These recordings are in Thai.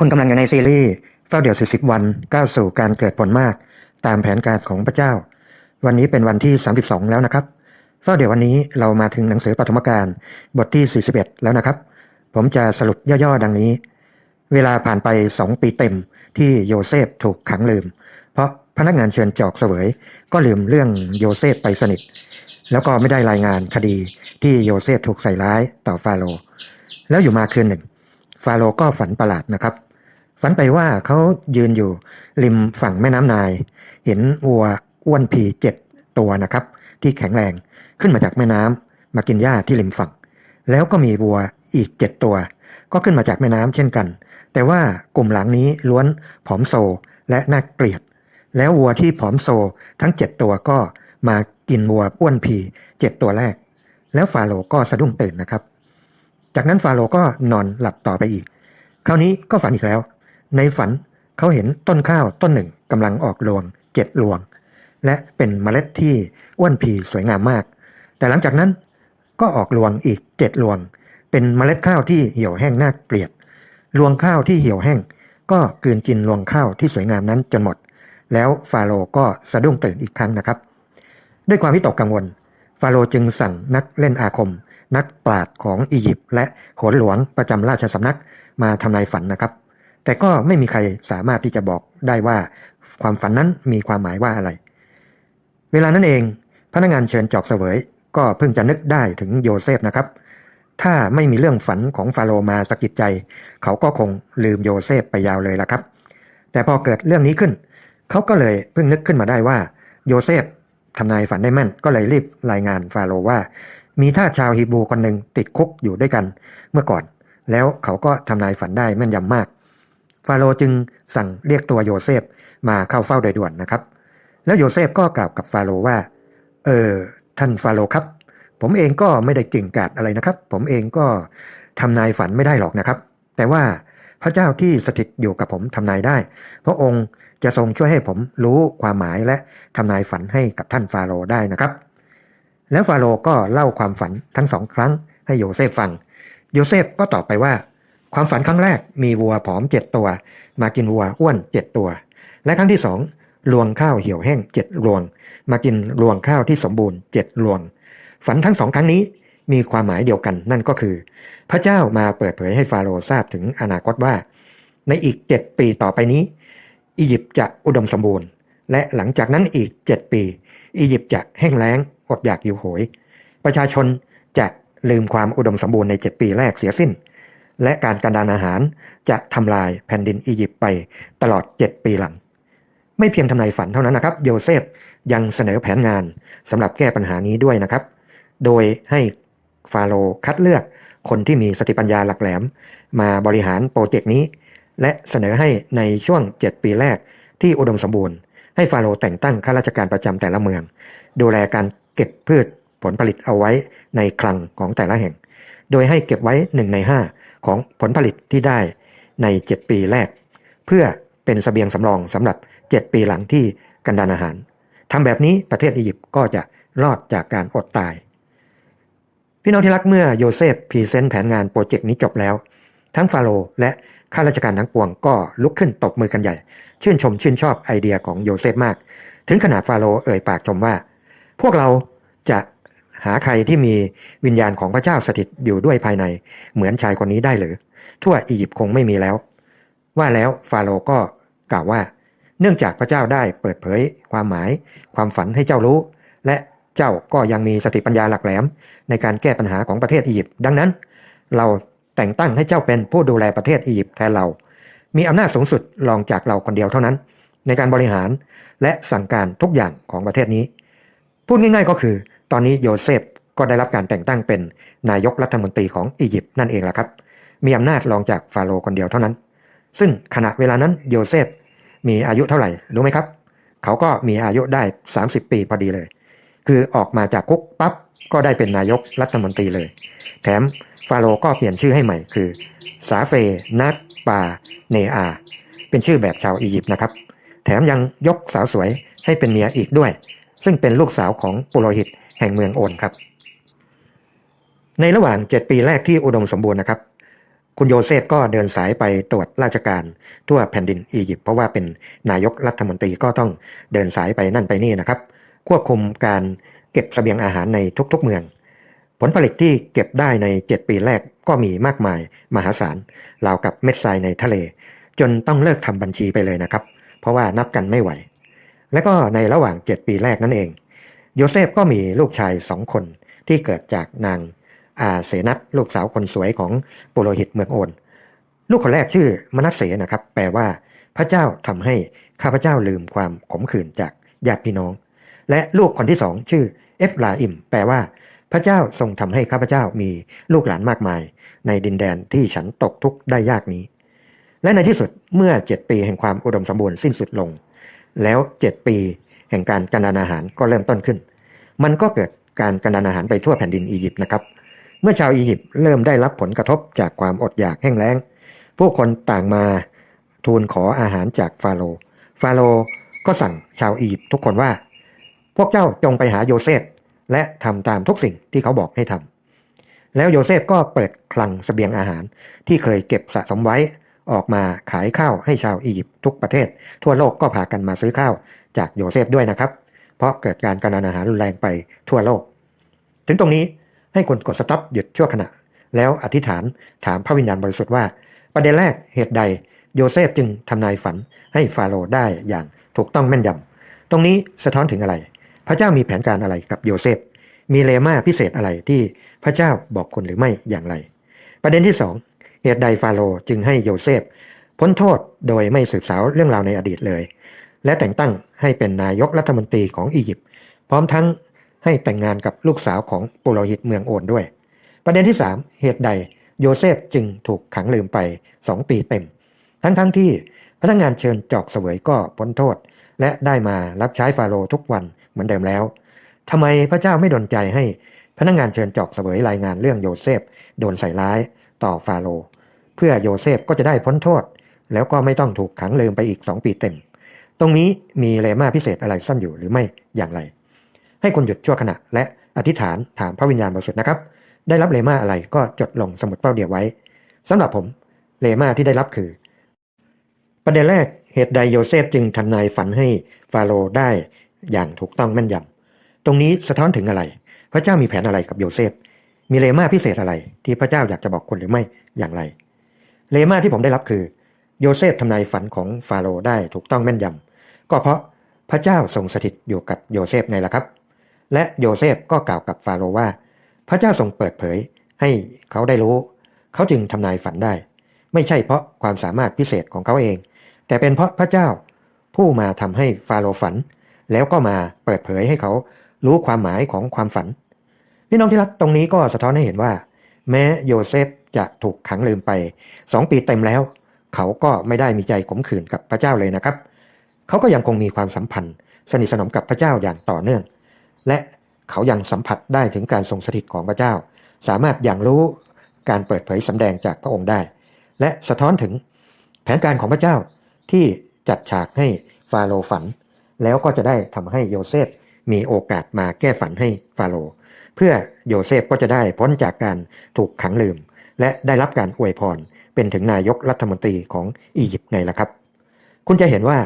คุณกำลังอยู่ในซีรีส์เฝ้าเดี่ยว40วันก้าวสู่การเกิดผลมาก ตามแผนการของพระเจ้า วันนี้เป็นวันที่ 32 แล้วนะครับ เฝ้าเดี่ยววันนี้เรามาถึงหนังสือปฐมกาลบทที่ 41 แล้วนะครับ ผมจะสรุปย่อๆดังนี้ เวลาผ่านไป 2 ปีเต็มที่โยเซฟถูกขังลืม เพราะพนักงานเชิญจอกเสวย ก็ลืมเรื่องโยเซฟไปสนิท แล้วก็ไม่ได้รายงานคดีที่โยเซฟถูกใส่ร้ายต่อฟาโรแล้วอยู่มาคืนหนึ่ง ฟาโรก็ฝันประหลาดนะครับ ฝันไปว่าเขายืนอยู่ริมฝั่งแม่น้ำนาย เห็นวัวอ้วนผีเจ็ดตัวนะครับ ที่แข็งแรงขึ้นมาจากแม่น้ำมากินหญ้าที่ริมฝั่ง แล้วก็มีวัวอีกเจ็ดตัว ก็ขึ้นมาจากแม่น้ำเช่นกัน แต่ว่ากลุ่มหลังนี้ล้วนผอมโซและน่าเกลียด แล้ววัวที่ผอมโซทั้งเจ็ดตัวก็มากินวัวอ้วนผีเจ็ดตัวแรก แล้วฟาโรก็สะดุ้งตื่นนะครับ จากนั้นฟาโรก็นอนหลับต่อไปอีก คราวนี้ก็ฝันอีกแล้ว ในฝันเขาเห็นต้นข้าวต้นหนึ่งกำลังออกรวงเจ็ดรวง และเป็นเมล็ดที่อ้วนผีสวยงามมาก แต่หลังจากนั้นก็ออกรวงอีกเจ็ดรวง เป็นเมล็ดข้าวที่เหี่ยวแห้งน่าเกลียด รวงข้าวที่เหี่ยวแห้ง ก็กืนกินรวงข้าวที่สวยงามนั้นจนหมด แล้วฟาโรก็สะดุ้งตื่นอีกครั้งนะครับ ด้วยความวิตกกังวล ฟาโรจึงสั่งนักเล่นอาคม นักปราชญ์ของอียิปต์และโหนหลวงประจำราชสำนักมาทำนายฝันนะครับ แต่ก็ไม่มีใครสามารถที่จะบอกได้ว่าความฝันนั้นมีความหมายว่าอะไร เวลานั้นเอง พนักงานเชิญจอกเสวย ก็เพิ่งจะนึกได้ถึงโยเซฟนะครับ ถ้าไม่มีเรื่องฝันของฟาโรมาสะกิดใจ เขาก็คงลืมโยเซฟไปยาวเลยละครับ แต่พอเกิดเรื่องนี้ขึ้น เขาก็เลยเพิ่งนึกขึ้นมาได้ว่าโยเซฟทำนายฝันได้แม่นก็เลยรีบรายงานฟาโรว่า มีท่าชาวฮีบรูคนหนึ่งติดคุกอยู่ด้วยกันเมื่อก่อน แล้วเขาก็ทำนายฝันได้แม่นยำมาก ฟาโรจึงสั่งเรียกตัวโยเซฟมาเข้าเฝ้าโดยด่วนนะครับ แล้วโยเซฟก็กล่าวกับฟาโรว่า เออท่านฟาโรครับ ผมเองก็ไม่ได้เก่งกาจอะไรนะครับ ผมเองก็ทำนายฝันไม่ได้หรอกนะครับ แต่ว่าพระเจ้าที่สถิตอยู่กับผมทำนายได้ พระองค์จะทรงช่วยให้ผมรู้ความหมายและทำนายฝันให้กับท่านฟาโรได้นะครับ แล้วฟาโรก็เล่าความฝันทั้งสองครั้งให้โยเซฟฟัง โยเซฟก็ตอบไปว่า ความฝันครั้งแรกมีวัวผอมเจ็ดตัว มากินวัวอ้วนเจ็ดตัว และครั้งที่สองรวงข้าวเหี่ยวแห้งเจ็ดรวง มากินรวงข้าวที่สมบูรณ์เจ็ดรวง ฝันทั้งสองครั้งนี้มีความหมายเดียวกันนั่นก็คือ พระเจ้ามาเปิดเผยให้ฟาโรห์ทราบถึงอนาคตว่า ในอีกเจ็ดปีต่อไปนี้ อียิปต์จะอุดมสมบูรณ์ และหลังจากนั้นอีกเจ็ดปี อียิปต์จะแห้งแล้งอดอยากอยู่โหย ประชาชนจะลืมความอุดมสมบูรณ์ในเจ็ดปีแรกเสียสิ้น และการกันดานอาหารจะทำลายแผ่นดินอียิปต์ไปตลอดเจ็ดปีหลัง ไม่เพียงทำนายฝันเท่านั้นนะครับ โยเซฟยังเสนอแผนงานสำหรับแก้ปัญหานี้ด้วยนะครับ โดยให้ฟาโรห์คัดเลือกคนที่มีสติปัญญาหลักแหลม มาบริหารโปรเจกต์นี้ และเสนอให้ในช่วง 7 ปีแรกที่อุดมสมบูรณ์ ให้ฟาโรห์แต่งตั้งข้าราชการประจำแต่ละเมือง ดูแลการเก็บพืชผลผลิตเอาไว้ในคลังของแต่ละแห่ง โดยให้เก็บไว้ 1 ใน 5 ของผลผลิตที่ได้ใน 7 ปีแรก เพื่อเป็นสเสบียงสำรองสำหรับ 7 ปีหลังที่กันดานอาหารทำแบบนี้ประเทศอียิปต์ก็จะรอดจากการอดตาย พี่น้องที่รักเมื่อโยเซฟพรีเซนต์แผนงานโปรเจกต์นี้จบแล้ว ทั้งฟาโรและข้าราชการทั้งปวงก็ลุกขึ้นตบมือกันใหญ่ ชื่นชมชื่นชอบไอเดียของโยเซฟมาก ถึงขนาดฟาโรเอ่ยปากชมว่า พวกเราจะ หาใครที่มีวิญญาณของพระเจ้าสถิตอยู่ด้วยภายใน เหมือนชายคนนี้ได้หรือ ทั่วอียิปต์คงไม่มีแล้ว ว่าแล้วฟาโรห์ก็กล่าวว่า เนื่องจากพระเจ้าได้เปิดเผยความหมาย ความฝันให้เจ้ารู้ และเจ้าก็ยังมีสติปัญญาหลักแหลม ในการแก้ปัญหาของประเทศอียิปต์ดังนั้น เราแต่งตั้งให้เจ้าเป็นผู้ดูแลประเทศอียิปต์แทนเรา มีอำนาจสูงสุดรองจากเราคนเดียวเท่านั้น ในการบริหารและสั่งการทุกอย่างของประเทศนี้ พูดง่ายๆก็คือ ตอนนี้โยเซฟก็ได้รับการแต่งตั้งเป็นนายกรัฐมนตรีของอียิปต์นั่นเองแหละครับ มีอำนาจรองจากฟาโรห์คนเดียวเท่านั้น ซึ่งขณะเวลานั้นโยเซฟมีอายุเท่าไหร่รู้ไหมครับ เขาก็มีอายุได้ 30 ปีพอดีเลย คือออกมาจากคุกปั๊บก็ได้เป็นนายกรัฐมนตรีเลย แถมฟาโรห์ก็เปลี่ยนชื่อให้ใหม่คือสาเฟนัตปาเนอา เป็นชื่อแบบชาวอียิปต์นะครับ แถมยังยกสาวสวยให้เป็นเมียอีกด้วย ซึ่งเป็นลูกสาวของปุโรหิต แห่งเมืองโอนครับ ในระหว่าง 7 ปีแรกที่อุดมสมบูรณ์นะครับ คุณโยเซฟก็เดินสายไปตรวจราชการทั่วแผ่นดินอียิปต์เพราะว่าเป็นนายกรัฐมนตรีก็ต้องเดินสายไปนั่นไปนี่นะครับ ควบคุมการเก็บเสบียงอาหารในทุกๆเมือง ผลผลิตที่เก็บได้ใน 7 ปีแรกก็มีมากมายมหาศาลราวกับเม็ดทรายในทะเล จนต้องเลิกทำบัญชีไปเลยนะครับ เพราะว่านับกันไม่ไหว และก็ในระหว่าง 7 ปีแรกนั่นเอง โยเซฟก็มีลูกชายสองคนที่เกิดจากนางอาเสนัตลูกสาวคนสวยของปุโรหิตเมืองโอน ลูกคนแรกชื่อมนัสเสนะครับ แปลว่าพระเจ้าทำให้ข้าพเจ้าลืมความขมขื่นจากญาติพี่น้อง และลูกคนที่สองชื่อเอฟลาอิม แปลว่า พระเจ้าทรงทำให้ข้าพเจ้ามีลูกหลานมากมาย ในดินแดนที่ฉันตกทุกข์ได้ยากนี้ และในที่สุดเมื่อเจ็ดปีแห่งความอุดมสมบูรณ์สิ้นสุดลง แล้วเจ็ดปี แห่งการกันดานอาหารก็เริ่มต้นขึ้น มันก็เกิดการกันดานอาหารไปทั่วแผ่นดินอียิปต์นะครับ เมื่อชาวอียิปต์เริ่มได้รับผลกระทบจากความอดอยากแห้งแล้ง ผู้คนต่างมาทูลขออาหารจากฟาโรห์ฟาโรห์ก็สั่งชาวอียิปต์ทุกคนว่า พวกเจ้าจงไปหาโยเซฟและทำตามทุกสิ่งที่เขาบอกให้ทำแล้วโยเซฟก็เปิดคลังสเสบียงอาหารที่เคยเก็บสะสมไว้ออกมาขายข้าวให้ชาวอียิปต์ทุกประเทศ ทั่วโลกก็พากันมาซื้อข้าว จากโยเซฟด้วยนะครับ เพราะเกิดการกันานอาหารรุนแรงไปทั่วโลก ถึงตรงนี้ให้คนกดสต็อปหยุดชั่วขณะ แล้วอธิษฐานถามพระวิญญาณบริสุทธิ์ว่า ประเด็นแรกเหตุใดโยเซฟจึงทำนายฝันให้ฟาโรห์ได้อย่างถูกต้องแม่นยำตรงนี้สะท้อนถึงอะไร พระเจ้ามีแผนการอะไรกับโยเซฟ มีเลมาพิเศษอะไรที่พระเจ้าบอกคนหรือไม่อย่างไร ประเด็นที่สองเหตุใดฟาโรห์จึงให้โยเซฟพ้นโทษโดยไม่สืบสาวเรื่องราวในอดีตเลย และแต่งตั้งให้เป็นนายกรัฐมนตรีของอียิปต์พร้อมทั้งให้แต่งงานกับลูกสาวของปุโรหิตเมืองโอนด้วย ประเด็นที่ 3 เหตุใดโยเซฟจึงถูกขังลืมไป 2 ปีเต็ม ทั้งๆทที่พนักงานเชิญจอกเสวยก็พ้นโทษ และได้มารับใช้ฟาโรห์ทุกวันเหมือนเดิมแล้วทำไมพระเจ้าไม่ดนใจให้พนักงานเชิญจอกเสวยรายงานเรื่องโยเซฟโดนใส่ร้ายต่อฟาโรห์เพื่อโยเซฟก็จะได้พ้นโทษ แล้วก็ไม่ต้องถูกขังลืมไปอีก 2 ปีเต็ม ตรงนี้มีเลมาพิเศษอะไรซ่อนอยู่หรือไม่อย่างไร ให้คนหยุดชั่วขณะและอธิษฐานถามพระวิญญาณบริสุทธิ์นะครับ ได้รับเลมาอะไรก็จดลงสมุดเป้าเดียวไว้สำหรับผมเลมาที่ได้รับคือ ประเด็นแรกเหตุใดโยเซฟจึงทำนายฝันให้ฟาโรห์ได้อย่างถูกต้องแม่นยำตรงนี้สะท้อนถึงอะไร พระเจ้ามีแผนอะไรกับโยเซฟ มีเลมาพิเศษอะไร ที่พระเจ้าอยากจะบอกคนหรือไม่อย่างไร เลมาที่ผมได้รับคือ โยเซฟทำนายฝันของฟาโรห์ได้ถูกต้องแม่นยำ ก็เพราะพระเจ้าทรงสถิตอยู่กับโยเซฟไงล่ะครับ และโยเซฟก็กล่าวกับฟาโรห์ว่า พระเจ้าทรงเปิดเผยให้เขาได้รู้ เขาจึงทำนายฝันได้ ไม่ใช่เพราะความสามารถพิเศษของเขาเอง แต่เป็นเพราะพระเจ้าผู้มาทำให้ฟาโรห์ฝัน แล้วก็มาเปิดเผยให้เขารู้ความหมายของความฝันพี่น้องที่รักตรงนี้ก็สะท้อนให้เห็นว่า แม้โยเซฟจะถูกขังลืมไปสองปีเต็มแล้ว เขาก็ไม่ได้มีใจขมขื่นกับพระเจ้าเลยนะครับเขาก็ยังคงมีความสัมพันธ์ สนิทสนมกับพระเจ้าอย่างต่อเนื่อง และเขายังสัมผัสได้ถึงการทรงสถิตของพระเจ้า สามารถอย่างรู้การเปิดเผยสำแดงจากพระองค์ได้ และสะท้อนถึงแผนการของพระเจ้าที่จัดฉากให้ฟาโรฝัน แล้วก็จะได้ทำให้โยเซฟมีโอกาสมาแก้ฝันให้ฟาโรเพื่อโยเซฟก็จะได้พ้นจากการถูกขังลืม และได้รับการอวยพรเป็นถึงนายกรัฐมนตรีของอียิปต์ไงล่ะครับ คุณจะเห็นว่า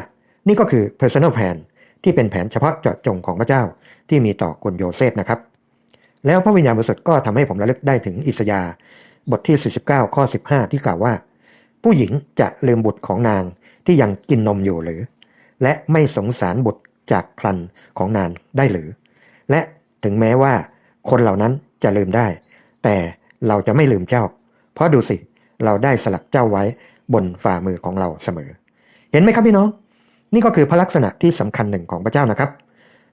นี่ก็คือ personal plan ที่เป็นแผนเฉพาะเจาะจงของพระเจ้าที่มีต่อคุณโยเซฟนะครับ แล้วพระวิญญาณบริสุทธิ์ก็ทำให้ผมระลึกได้ถึงอิสยาห์บทที่ 49 ข้อ 15 ที่กล่าวว่า ผู้หญิงจะลืมบุตรของนางที่ยังกินนมอยู่หรือ และไม่สงสารบุตรจากครันของนางได้หรือ และถึงแม้ว่าคนเหล่านั้นจะลืมได้ แต่เราจะไม่ลืมเจ้า เพราะดูสิ เราได้สลักเจ้าไว้บนฝ่ามือของเราเสมอ เห็นไหมครับพี่น้อง นี่ก็คือพระลักษณะที่สำคัญหนึ่งของพระเจ้านะครับ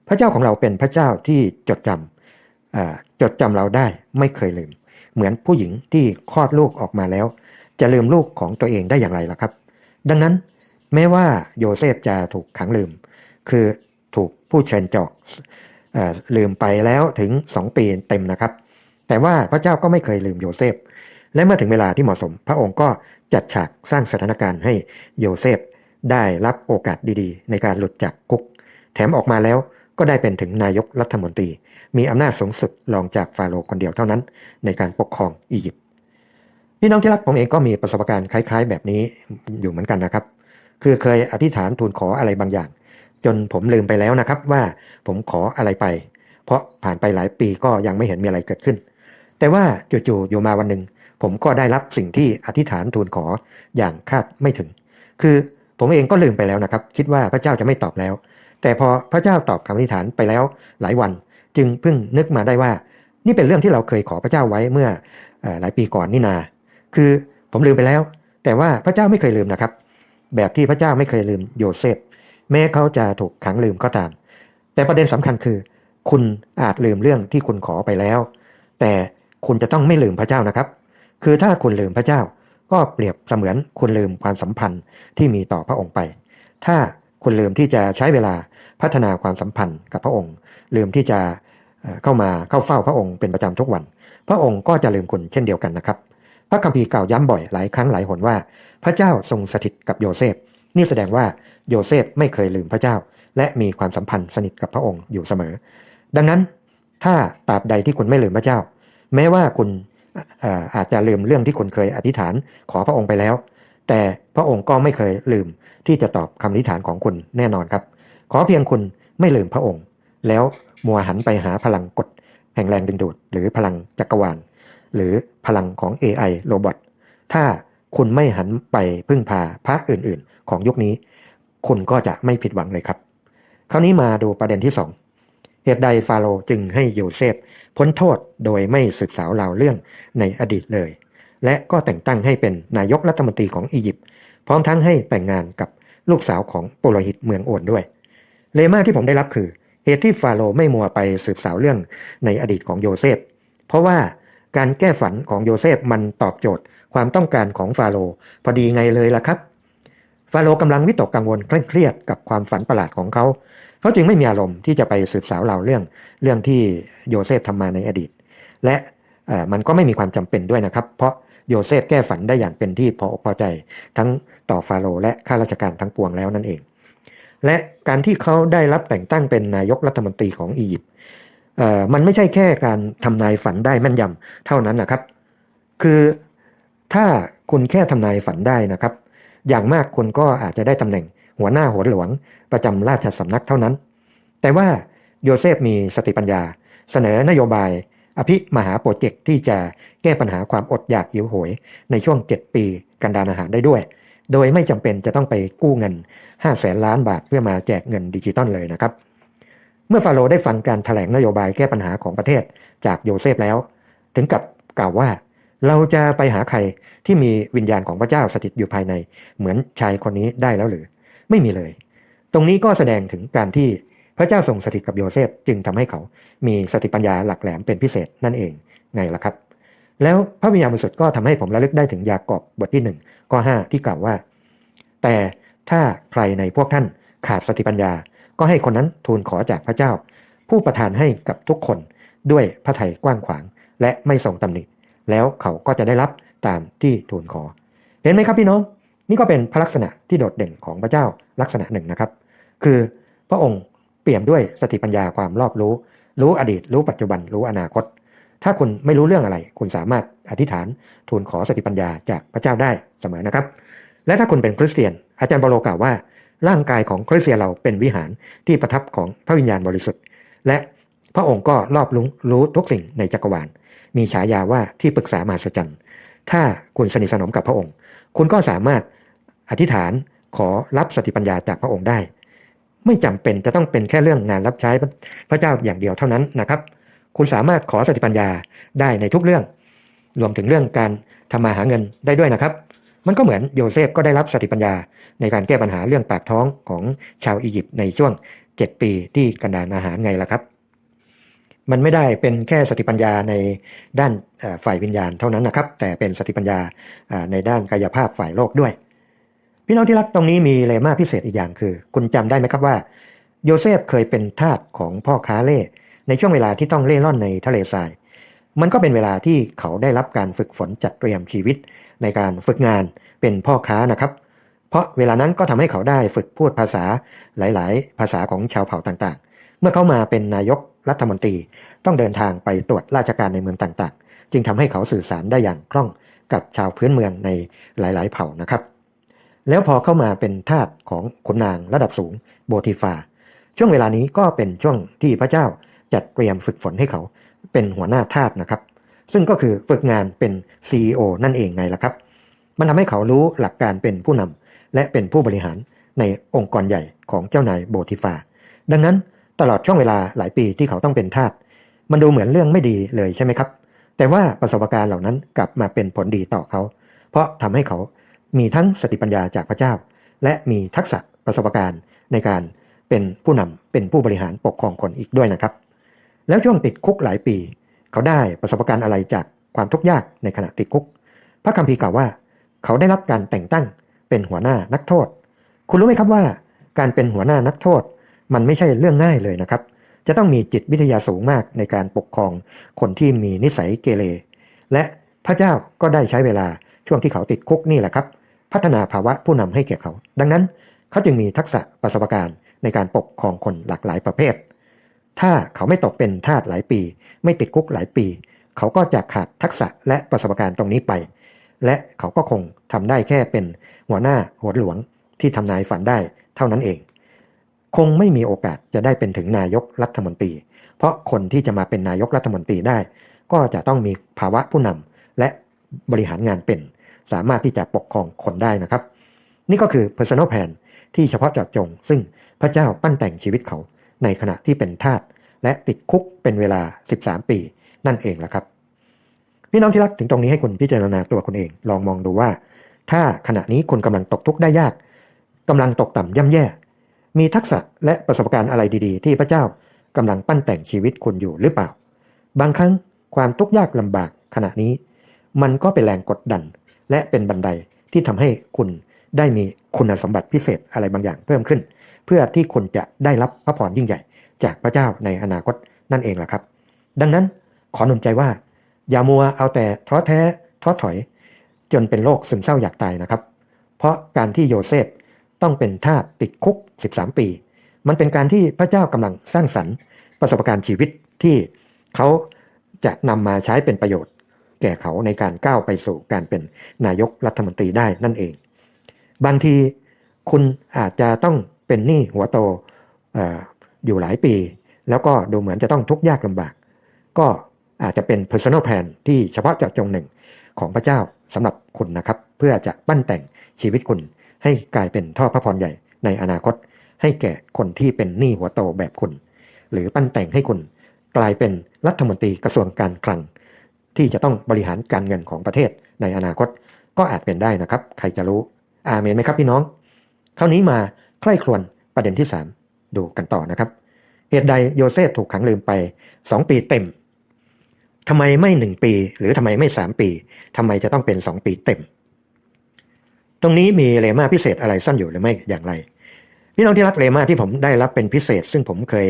พระเจ้าของเราเป็นพระเจ้าที่จดจำจดจำเราได้ไม่เคยลืม เหมือนผู้หญิงที่คลอดลูกออกมาแล้ว จะลืมลูกของตัวเองได้อย่างไรล่ะครับ ดังนั้นแม้ว่าโยเซฟจะถูกขังลืม คือถูกผู้เชิญจอกลืมไปแล้วถึง 2 ปีเต็มนะครับ แต่ว่าพระเจ้าก็ไม่เคยลืมโยเซฟ และเมื่อถึงเวลาที่เหมาะสม พระองค์ก็จัดฉากสร้างสถานการณ์ให้โยเซฟ ได้รับโอกาสดีๆ ในการหลุดจากคุก แถมออกมาแล้วก็ได้เป็นถึงนายกรัฐมนตรี มีอำนาจสูงสุดรองจากฟาโรห์คนเดียวเท่านั้น ในการปกครองอียิปต์พี่น้องที่รักผมเองก็มีประสบการณ์คล้าย ๆ แบบนี้อยู่เหมือนกันนะครับ คือเคยอธิษฐานทูลขออะไรบางอย่าง จนผมลืมไปแล้วนะครับว่าผมขออะไรไป เพราะผ่านไปหลายปีก็ยังไม่เห็นมีอะไรเกิดขึ้น แต่ว่าจู่ๆอยู่มาวันหนึ่งผมก็ได้รับสิ่งที่อธิษฐานทูลขออย่างคาดไม่ถึง คือ ผมเองก็ลืมไปแล้วนะครับ คิดว่าพระเจ้าจะไม่ตอบแล้ว แต่พอพระเจ้าตอบคำอธิษฐานไปแล้วหลายวัน จึงเพิ่งนึกมาได้ว่า นี่เป็นเรื่องที่เราเคยขอพระเจ้าไว้เมื่อเอ่อหลายปีก่อนนี่นา คือผมลืมไปแล้ว แต่ว่าพระเจ้าไม่เคยลืมนะครับ แบบที่พระเจ้าไม่เคยลืมโยเซฟแม้เขาจะถูกขังลืมก็ตาม แต่ประเด็นสำคัญคือ คุณอาจลืมเรื่องที่คุณขอไปแล้ว แต่คุณจะต้องไม่ลืมพระเจ้านะครับ คือถ้าคุณลืมพระเจ้า ก็เปรียบเสมือนคุณลืมความสัมพันธ์ที่มีต่อพระองค์ไป ถ้าคุณลืมที่จะใช้เวลาพัฒนาความสัมพันธ์กับพระองค์ ลืมที่จะเข้ามาเข้าเฝ้าพระองค์เป็นประจำทุกวัน พระองค์ก็จะลืมคุณเช่นเดียวกันนะครับ พระคัมภีร์กล่าวย้ำบ่อยหลายครั้งหลายหนว่า พระเจ้าทรงสถิตกับโยเซฟ นี่แสดงว่าโยเซฟไม่เคยลืมพระเจ้า และมีความสัมพันธ์สนิทกับพระองค์อยู่เสมอ ดังนั้นถ้าตราบใดที่คุณไม่ลืมพระเจ้า แม้ว่าคุณ อาจจะลืมเรื่องที่คุณเคยอธิษฐานขอพระองค์ไปแล้ว แต่พระองค์ก็ไม่เคยลืมที่จะตอบคำอธิษฐานของคุณแน่นอนครับ ขอเพียงคุณไม่ลืมพระองค์ แล้วมัวหันไปหาพลังกดแห่งแรงดึงดูด หรือพลังจักรวาล หรือพลังของ AI โรบอทถ้าคุณไม่หันไปพึ่งพาพระอื่นๆ ของยุคนี้ คุณก็จะไม่ผิดหวังเลยครับ คราวนี้มาดูประเด็นที่สอง เหตุใดฟาโรจึงให้โยเซฟพ้นโทษโดยไม่สืบสาวราเรื่องในอดีตเลย และก็แต่งตั้งให้เป็นนายกรัฐมนตรีของอียิปต์พร้อมทั้งให้แต่งงานกับลูกสาวของปุโรหิตเมืองโอนด้วย เลมาที่ผมได้รับคือ เหตุที่ฟาโรไม่มัวไปสืบสาวเรื่องในอดีตของโยเซฟ เพราะว่าการแก้ฝันของโยเซฟมันตอบโจทย์ความต้องการของฟาโรพอดีไงเลยล่ะครับ ฟาโรห์กำลังวิตกกังวลเคร่งเครียดกับความฝันประหลาดของเขา เขาจึงไม่มีอารมณ์ที่จะไปสืบสาวเราเรื่องเรื่องที่โยเซฟทำมาในอดีต และมันก็ไม่มีความจำเป็นด้วยนะครับ เพราะโยเซฟแก้ฝันได้อย่างเป็นที่พออกพอใจทั้งต่อฟาโรห์และข้าราชการทั้งปวงแล้วนั่นเอง และการที่เขาได้รับแต่งตั้งเป็นนายกรัฐมนตรีของอียิปต์มันไม่ใช่แค่การทำนายฝันได้แม่นยำเท่านั้นนะครับ คือถ้าคุณแค่ทำนายฝันได้นะครับ อย่างมากคุณก็อาจจะได้ตำแหน่ง หัวหน้าหัวหลวง ประจำราชสำนักเท่านั้น แต่ว่าโยเซฟมีสติปัญญา เสนอนโยบาย อภิมหาโปรเจกต์ที่จะแก้ปัญหาความอดอยากหิวโหย ในช่วง 7 ปีกันดานอาหารได้ด้วย โดยไม่จำเป็นจะต้องไปกู้เงิน 5 แสนล้านบาทเพื่อมาแจกเงินดิจิตอลเลยนะครับ เมื่อฟาโรห์ได้ฟังการถแถลงนโยบายแก้ปัญหาของประเทศจากโยเซฟแล้ว ถึงกับกล่าวว่าเราจะไปหาใครที่มีวิญญาณของพระเจ้าสถิตอยู่ภายใน เหมือนชายคนนี้ได้แล้วหรือ ไม่มีเลย ตรงนี้ก็แสดงถึงการที่พระเจ้าทรงสถิตกับโยเซฟจึงทำให้เขามีสติปัญญาหลักแหลมเป็นพิเศษนั่นเองไงล่ะครับ แล้วพระวิญญาณบริสุทธิ์ก็ทำให้ผมระลึกได้ถึงยากอบบทที่หนึ่งข้อห้าที่กล่าวว่า แต่ถ้าใครในพวกท่านขาดสติปัญญา ก็ให้คนนั้นทูลขอจากพระเจ้า ผู้ประทานให้กับทุกคนด้วยพระทัยกว้างขวาง และไม่ทรงตำหนิแล้วเขาก็จะได้รับตามที่ทูลขอ เห็นไหมครับพี่น้อง นี่ก็เป็นพระลักษณะที่โดดเด่นของพระเจ้าลักษณะหนึ่งนะครับ คือพระองค์เปี่ยมด้วยสติปัญญาความรอบรู้ รู้อดีต รู้ปัจจุบัน รู้อนาคต ถ้าคุณไม่รู้เรื่องอะไร คุณสามารถอธิษฐานทูลขอสติปัญญาจากพระเจ้าได้เสมอนะครับ และถ้าคุณเป็นคริสเตียน อาจารย์บาโลกล่าวว่า ร่างกายของคริสเตียนเราเป็นวิหารที่ประทับของพระวิญญาณบริสุทธิ์ และพระองค์ก็รอบรู้รู้ทุกสิ่งในจักรวาล มีฉายาว่าที่ปรึกษามหัศจรรย์ ถ้าคุณสนิทสนมกับพระองค์ คุณก็สามารถ อธิษฐานขอรับสติปัญญาจากพระองค์ได้ ไม่จำเป็นจะต้องเป็นแค่เรื่องงานรับใช้พระเจ้าอย่างเดียวเท่านั้นนะครับ คุณสามารถขอสติปัญญาได้ในทุกเรื่อง รวมถึงเรื่องการทำมาหาเงินได้ด้วยนะครับ มันก็เหมือนโยเซฟก็ได้รับสติปัญญาในการแก้ปัญหาเรื่องปากท้องของชาวอียิปต์ในช่วง 7 ปีที่กันดานอาหารไงล่ะครับ มันไม่ได้เป็นแค่สติปัญญาในด้านฝ่ายวิญญาณเท่านั้นนะครับ แต่เป็นสติปัญญาในด้านกายภาพฝ่ายโลกด้วย พี่น้องที่รักตรงนี้มีเลมากพิเศษอีกอย่างคือ คุณจำได้ไหมครับว่า โยเซฟเคยเป็นทาสของพ่อค้าเล่ในช่วงเวลาที่ต้องเล่ร่อนในทะเลทราย มันก็เป็นเวลาที่เขาได้รับการฝึกฝนจัดเตรียมชีวิตในการฝึกงานเป็นพ่อค้านะครับ เพราะเวลานั้นก็ทำให้เขาได้ฝึกพูดภาษาหลาย ๆ ภาษาของชาวเผ่าต่างๆ เมื่อเขามาเป็นนายกรัฐมนตรี ต้องเดินทางไปตรวจราชการในเมืองต่างๆ จึงทำให้เขาสื่อสารได้อย่างคล่องกับชาวพื้นเมืองในหลาย ๆ เผ่านะครับ แล้วพอเข้ามาเป็นทาสของขุนนางระดับสูงโบติฟา ช่วงเวลานี้ก็เป็นช่วงที่พระเจ้าจัดเตรียมฝึกฝนให้เขาเป็นหัวหน้าทาสนะครับ ซึ่งก็คือฝึกงานเป็น CEO นั่นเองไงล่ะครับ มันทำให้เขารู้หลักการเป็นผู้นำและเป็นผู้บริหารในองค์กรใหญ่ของเจ้านายโบติฟา ดังนั้นตลอดช่วงเวลาหลายปีที่เขาต้องเป็นทาสมันดูเหมือนเรื่องไม่ดีเลยใช่ไหมครับ แต่ว่าประสบการณ์เหล่านั้นกลับมาเป็นผลดีต่อเขา เพราะทำให้เขา มีทั้งสติปัญญาจากพระเจ้า และมีทักษะประสบการณ์ในการเป็นผู้นำเป็นผู้บริหารปกครองคนอีกด้วยนะครับ แล้วช่วงติดคุกหลายปี เขาได้ประสบการณ์อะไรจากความทุกข์ยากในขณะติดคุก พระคัมภีร์กล่าวว่า เขาได้รับการแต่งตั้งเป็นหัวหน้านักโทษ คุณรู้ไหมครับว่า การเป็นหัวหน้านักโทษ มันไม่ใช่เรื่องง่ายเลยนะครับ จะต้องมีจิตวิทยาสูงมากในการปกครองคนที่มีนิสัยเกเรและพระเจ้าก็ได้ใช้เวลาช่วงที่เขาติดคุกนี่แหละครับ พัฒนาภาวะผู้นำให้แก่เขา ดังนั้นเขาจึงมีทักษะประสบการณ์ในการปกครองคนหลากหลายประเภท ถ้าเขาไม่ตกเป็นทาสหลายปี ไม่ติดคุกหลายปี เขาก็จะขาดทักษะและประสบการณ์ตรงนี้ไป และเขาก็คงทำได้แค่เป็นหัวหน้าหัวหลวงที่ทำนายฝันได้เท่านั้นเอง คงไม่มีโอกาสจะได้เป็นถึงนายกรัฐมนตรี เพราะคนที่จะมาเป็นนายกรัฐมนตรีได้ ก็จะต้องมีภาวะผู้นำและบริหารงานเป็น สามารถที่จะปกครองคนได้นะครับ นี่ก็คือ personal plan ที่เฉพาะเจาะจง ซึ่งพระเจ้าปั้นแต่งชีวิตเขาในขณะที่เป็นทาสและติดคุกเป็นเวลา 13 ปี นั่นเองแหละครับ พี่น้องที่รักถึงตรงนี้ให้คุณพิจารณาตัวคุณเอง ลองมองดูว่า ถ้าขณะนี้คุณกำลังตกทุกข์ได้ยากกำลังตกต่ำย่ำแย่ มีทักษะและประสบการณ์อะไรดีๆ ที่พระเจ้ากำลังปั้นแต่งชีวิตคุณอยู่หรือเปล่า บางครั้งความทุกข์ยากลำบากขณะนี้ มันก็เป็นแรงกดดัน และเป็นบันไดที่ทำให้คุณได้มีคุณสมบัติพิเศษอะไรบางอย่างเพิ่มขึ้น เพื่อที่คุณจะได้รับพระพรยิ่งใหญ่ จากพระเจ้าในอนาคตนั่นเองแหละครับ ดังนั้นขอหนุนใจว่า อย่ามัวเอาแต่ท้อแท้ท้อถอย จนเป็นโรคซึมเศร้าอยากตายนะครับ เพราะการที่โยเซฟต้องเป็นทาสติดคุก 13 ปี มันเป็นการที่พระเจ้ากำลังสร้างสรรค์ ประสบการณ์ชีวิตที่เขาจะนำมาใช้เป็นประโยชน์ แก่เขาในการก้าวไปสู่การเป็นนายกรัฐมนตรีได้นั่นเอง บางทีคุณอาจจะต้องเป็นหนี้หัวโตออยู่หลายปี แล้วก็ดูเหมือนจะต้องทุกข์ยากลำบาก ก็อาจจะเป็น personal plan ที่เฉพาะเจาะจงหนึ่งของพระเจ้าสำหรับคุณนะครับ เพื่อจะปั้นแต่งชีวิตคุณให้กลายเป็นท่อพระพรใหญ่ในอนาคต ให้แก่คนที่เป็นหนี้หัวโตแบบคุณ หรือปั้นแต่งให้คุณกลายเป็นรัฐมนตรีกระทรวงการคลัง ที่จะต้องบริหารการเงินของประเทศในอนาคต ก็อาจเป็นได้นะครับ ใครจะรู้ อาเมนไหมครับพี่น้องคราวนี้มาใคร่ครวญประเด็นที่ 3 ดูกันต่อนะครับ เหตุใดโยเซฟถูกขังลืมไป 2 ปีเต็มทำไมไม่ 1 ปี หรือทำไมไม่ 3 ปีทำไมจะต้องเป็น 2 ปีเต็ม ตรงนี้มีเลมาพิเศษอะไรซ่อนอยู่หรือไม่อย่างไรพี่น้องที่รักเลมาที่ผมได้รับเป็นพิเศษ ซึ่งผมเคย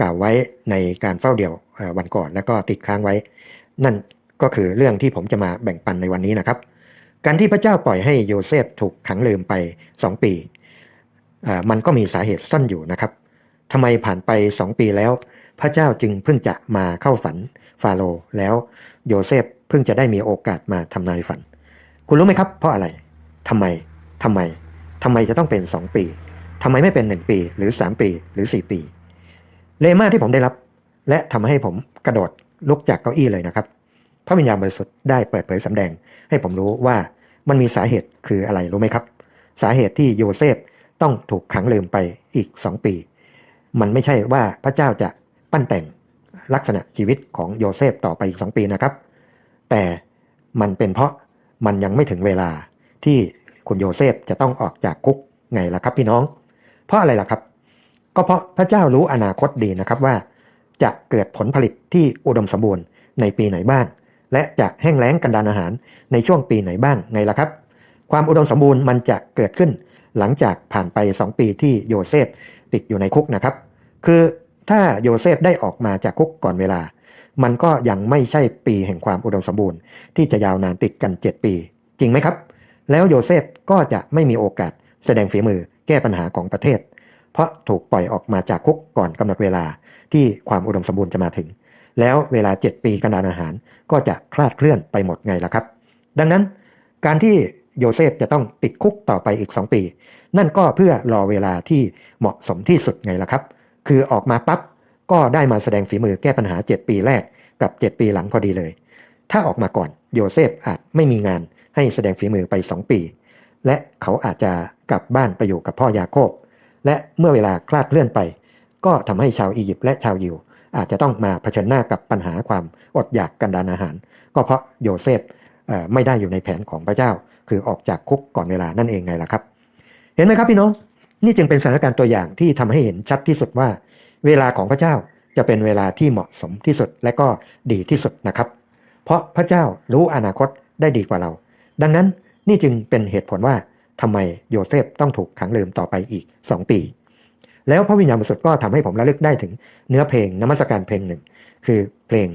กล่าวไว้ในการเฝ้าเดี่ยววันก่อน แล้วก็ติดค้างไว้ นั่น ก็คือเรื่องที่ผมจะมาแบ่งปันในวันนี้นะครับ การที่พระเจ้าปล่อยให้โยเซฟถูกขังลืมไป 2 ปีมันก็มีสาเหตุซ่อนอยู่นะครับทำไมผ่านไป 2 ปีแล้ว พระเจ้าจึงเพิ่งจะมาเข้าฝันฟาโรห์แล้วโยเซฟเพิ่งจะได้มีโอกาสมาทำนายฝัน คุณรู้ไหมครับ เพราะอะไรทำไมทำไมทำไมจะต้องเป็น 2 ปีทำไมไม่เป็น 1 ปีหรือ 3 ปีหรือ 4 ปี เลมาที่ผมได้รับ และทำให้ผมกระโดดลุกจากเก้าอี้เลยนะครับ พระวิญญาณบริสุทธิ์ได้เปิดเผยสำแดง ให้ผมรู้ว่ามันมีสาเหตุคืออะไรรู้ไหมครับ สาเหตุที่โยเซฟต้องถูกขังลืมไปอีก2ปี มันไม่ใช่ว่าพระเจ้าจะปั้นแต่งลักษณะชีวิตของโยเซฟต่อไปอีก2ปีนะครับ แต่มันเป็นเพราะมันยังไม่ถึงเวลาที่คุณโยเซฟจะต้องออกจากคุกไงล่ะครับพี่น้อง เพราะอะไรล่ะครับ ก็เพราะพระเจ้ารู้อนาคตดีนะครับว่า จะเกิดผลผลิตที่อุดมสมบูรณ์ในปีไหนบ้าง และจะแห้งแล้งกันดานอาหารในช่วงปีไหนบ้างไงล่ะครับ ความอุดมสมบูรณ์มันจะเกิดขึ้น หลังจากผ่านไป 2 ปีที่โยเซฟติดอยู่ในคุกนะครับ คือถ้าโยเซฟได้ออกมาจากคุกก่อนเวลา มันก็ยังไม่ใช่ปีแห่งความอุดมสมบูรณ์ ที่จะยาวนานติดกัน 7 ปี จริงไหมครับ แล้วโยเซฟก็จะไม่มีโอกาสแสดงฝีมือแก้ปัญหาของประเทศ เพราะถูกปล่อยออกมาจากคุกก่อนกำหนดเวลาที่ความอุดมสมบูรณ์จะมาถึง แล้วเวลา 7 ปีกันดานอาหารก็จะคลาดเคลื่อนไปหมดไงล่ะครับ ดังนั้นการที่โยเซฟจะต้องติดคุกต่อไปอีก 2 ปี นั่นก็เพื่อรอเวลาที่เหมาะสมที่สุดไงล่ะครับ คือออกมาปั๊บก็ได้มาแสดงฝีมือแก้ปัญหา 7 ปีแรกกับ 7 ปีหลังพอดีเลย ถ้าออกมาก่อนโยเซฟอาจไม่มีงานให้แสดงฝีมือไป 2 ปี และเขาอาจจะกลับบ้านไปอยู่กับพ่อยาโคบ และเมื่อเวลาคลาดเคลื่อนไป ก็ทำให้ชาวอียิปต์และชาวยิว อาจจะต้องมาเผชิญหน้ากับปัญหาความอดอยากกันดานอาหาร ก็เพราะโยเซฟไม่ได้อยู่ในแผนของพระเจ้า คือออกจากคุกก่อนเวลานั่นเองไงล่ะครับ เห็นไหมครับพี่น้องนี่จึงเป็นสถานการณ์ตัวอย่างที่ทำให้เห็นชัดที่สุดว่า เวลาของพระเจ้าจะเป็นเวลาที่เหมาะสมที่สุดและก็ดีที่สุดนะครับ เพราะพระเจ้ารู้อนาคตได้ดีกว่าเรา ดังนั้นนี่จึงเป็นเหตุผลว่าทำไมโยเซฟต้องถูกขังลืมต่อไปอีก 2 ปี แล้วพระวิญญาณบริสุทธิ์ก็ทำให้ผมระลึกได้ถึงเนื้อเพลงนมัสการเพลงหนึ่ง คือเพลง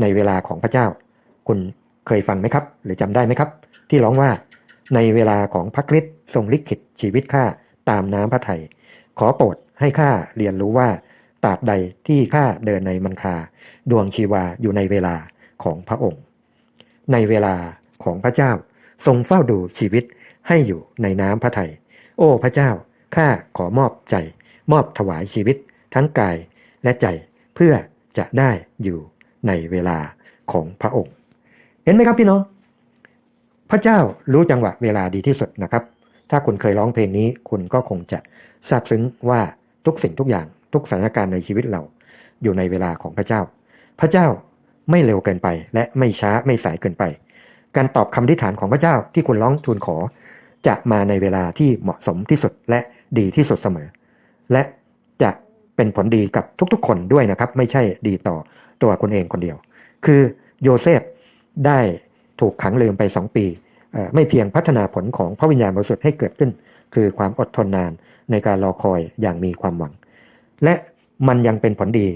ในเวลาของพระเจ้า คุณเคยฟังไหมครับ หรือจำได้ไหมครับ ที่ร้องว่าในเวลาของพระคริสต์ทรงลิขิตชีวิตข้าตามน้ำพระทัยขอโปรดให้ข้าเรียนรู้ว่าตราบใดที่ข้าเดินในมันคาดวงชีวาอยู่ในเวลาของพระองค์ ในเวลาของพระเจ้าทรงเฝ้าดูชีวิตให้อยู่ในน้ำพระทัยโอ้พระเจ้าข้าขอมอบใจ มอบถวายชีวิตทั้งกายและใจเพื่อจะได้อยู่ในเวลาของพระองค์ เห็นไหมครับพี่น้อง พระเจ้ารู้จังหวะเวลาดีที่สุดนะครับ ถ้าคุณเคยร้องเพลงนี้คุณก็คงจะทราบซึ้งว่าทุกสิ่งทุกอย่างทุกสถานการณ์ในชีวิตเรา อยู่ในเวลาของพระเจ้า พระเจ้าไม่เร็วเกินไป และไม่ช้าไม่สายเกินไป การตอบคำทิฐานของพระเจ้าที่คุณร้องทูลขอ จะมาในเวลาที่เหมาะสมที่สุดและดีที่สุดเสมอ และจะเป็นผลดีกับทุกๆ คนด้วยนะครับ ไม่ใช่ดีต่อตัวคนเองคนเดียว คือโยเซฟได้ถูกขังลืมไป 2 ปี ไม่เพียงพัฒนาผลของพระวิญญาณบริสุทธิ์ให้เกิดขึ้น คือความอดทนนานในการรอคอยอย่างมีความหวัง และมันยังเป็นผลดี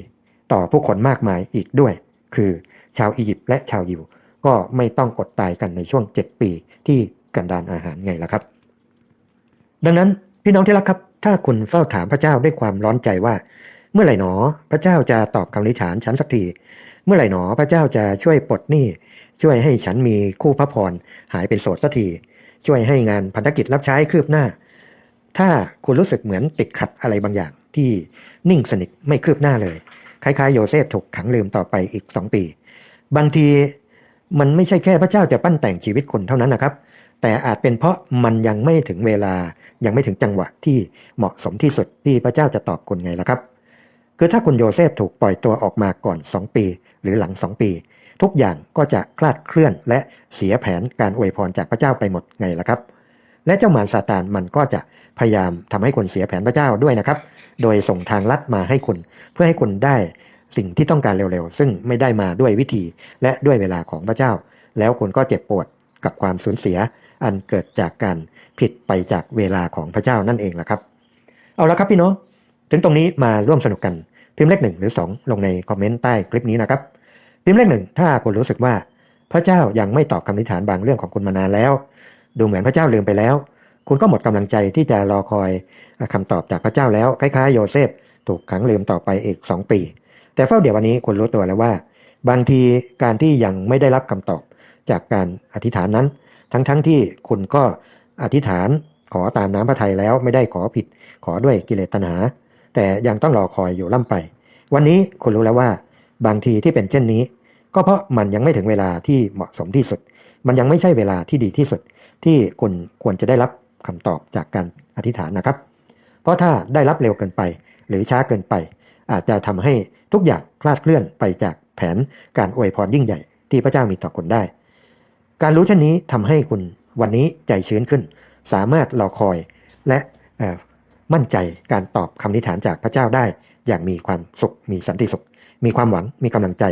ต่อผู้คนมากมายอีกด้วย คือชาวอียิปต์และชาวยิว ก็ไม่ต้องอดตายกันในช่วง 7 ปีที่กันดานอาหารไงล่ะครับ ดังนั้นพี่น้องที่รักครับ ถ้าคุณเฝ้าถามพระเจ้าด้วยความร้อนใจว่า เมื่อไหร่หนอ พระเจ้าจะตอบคำอธิษฐานฉันสักที เมื่อไหร่หนอพระเจ้าจะช่วยปลดหนี้ช่วยให้ฉันมีคู่พระพรหายเป็นโสดสักทีช่วยให้งานพันธกิจรับใช้คืบหน้า ถ้าคุณรู้สึกเหมือนติดขัดอะไรบางอย่าง ที่นิ่งสนิทไม่คืบหน้าเลย คล้ายๆ โยเซฟถูกขังลืมต่อไปอีก2ปี บางทีมันไม่ใช่แค่พระเจ้าจะปั้นแต่งชีวิตคุณเท่านั้นนะครับ แต่อาจเป็นเพราะมันยังไม่ถึงเวลายังไม่ถึงจังหวะที่เหมาะสมที่สุดที่พระเจ้าจะตอบคุณไงล่ะครับ คือถ้าคุณโยเซฟถูกปล่อยตัวออกมาก่อน 2 ปี หรือหลัง 2 ปี ทุกอย่างก็จะคลาดเคลื่อนและเสียแผนการอวยพรจากพระเจ้าไปหมดไงล่ะครับ และเจ้ามารซาตานมันก็จะพยายามทำให้คุณเสียแผนพระเจ้าด้วยนะครับ โดยส่งทางลัดมาให้คุณ เพื่อให้คุณได้สิ่งที่ต้องการเร็วๆ ซึ่งไม่ได้มาด้วยวิธีและด้วยเวลาของพระเจ้า แล้วคุณก็เจ็บปวดกับความสูญเสีย อันเกิดจากการผิดไปจากเวลาของพระเจ้านั่นเองล่ะครับ เอาละครับพี่น้องถึงตรงนี้มาร่วมสนุกกันพิมพ์เลขหนึ่งหรือ 2 ลงในคอมเมนต์ใต้คลิปนี้นะครับ พิมพ์เลขหนึ่งถ้าคุณรู้สึกว่าพระเจ้ายังไม่ตอบคำอธิฐานบางเรื่องของคุณมานานแล้ว ดูเหมือนพระเจ้าลืมไปแล้ว คุณก็หมดกำลังใจที่จะรอคอยคำตอบจากพระเจ้าแล้วคล้ายๆโยเซฟถูกขังลืมต่อไปอีก 2 ปี แต่เฝ้าเดี๋ยววันนี้คุณรู้ตัวแล้วว่า บางทีการที่ยังไม่ได้รับคำตอบจากการอธิษฐานนั้น ทั้งๆทที่คุณก็อธิษฐานขอตามน้ำพระทัยแล้วไม่ได้ขอผิดขอด้วยกิเลสตัณหา แต่ยังต้องรอคอยอยู่ล่ำไป วันนี้คุณรู้แล้วว่า บางทีที่เป็นเช่นนี้ ก็เพราะมันยังไม่ถึงเวลาที่เหมาะสมที่สุด มันยังไม่ใช่เวลาที่ดีที่สุด ที่คุณควรจะได้รับคำตอบจากการอธิษฐานนะครับ เพราะถ้าได้รับเร็วเกินไป หรือช้าเกินไป อาจจะทำให้ทุกอย่างคลาดเคลื่อนไปจากแผนการอวยพรยิ่งใหญ่ที่พระเจ้ามีต่อคุณได้ การรู้เช่นนี้ทำให้คุณวันนี้ใจชื้นขึ้น สามารถรอคอยและมั่นใจการตอบคำอธิฐานจากพระเจ้าได้ อย่างมีความสุขมีสันติสุข มีความหวังมีกำลังใจ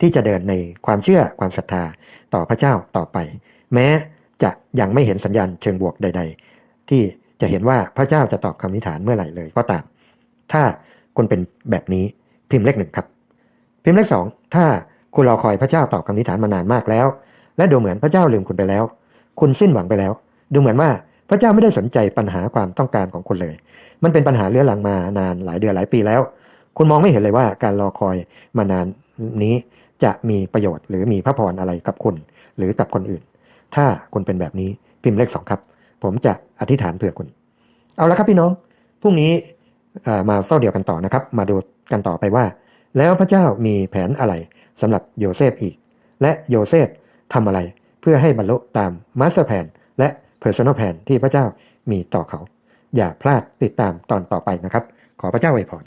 ที่จะเดินในความเชื่อความศรัทธาต่อพระเจ้าต่อไป แม้จะยังไม่เห็นสัญญาณเชิงบวกใด ๆ ที่จะเห็นว่าพระเจ้าจะตอบคำอธิฐานเมื่อไหร่เลยก็ตาม ถ้าคุณเป็นแบบนี้พิมพ์เลขหนึ่งครับ พิมพ์เลขสองถ้าคุณรอคอยพระเจ้าตอบคำอธิฐานมานานมากแล้ว และดูเหมือนพระเจ้าลืมคุณไปแล้ว คุณสิ้นหวังไปแล้ว ดูเหมือนว่าพระเจ้าไม่ได้สนใจปัญหาความต้องการของคุณเลย มันเป็นปัญหาเรื้อรังมานานหลายเดือนหลายปีแล้ว คุณมองไม่เห็นเลยว่าการรอคอยมานานนี้จะมีประโยชน์ หรือมีพระพรอะไรกับคุณ หรือกับคนอื่น ถ้าคุณเป็นแบบนี้พิมพ์เลขสองครับ ผมจะอธิษฐานเผื่อคุณ เอาละครับพี่น้องพรุ่งนี้มาเฝ้าเดียวกันต่อนะครับ มาดูกันต่อไปว่า แล้วพระเจ้ามีแผนอะไรสำหรับโยเซฟอีก และโยเซฟ ทำอะไรเพื่อให้บรรลุตามมาสเตอร์แผนและ Personal Plan ที่พระเจ้ามีต่อเขา อย่าพลาดติดตามตอนต่อไปนะครับ ขอพระเจ้าอวยพร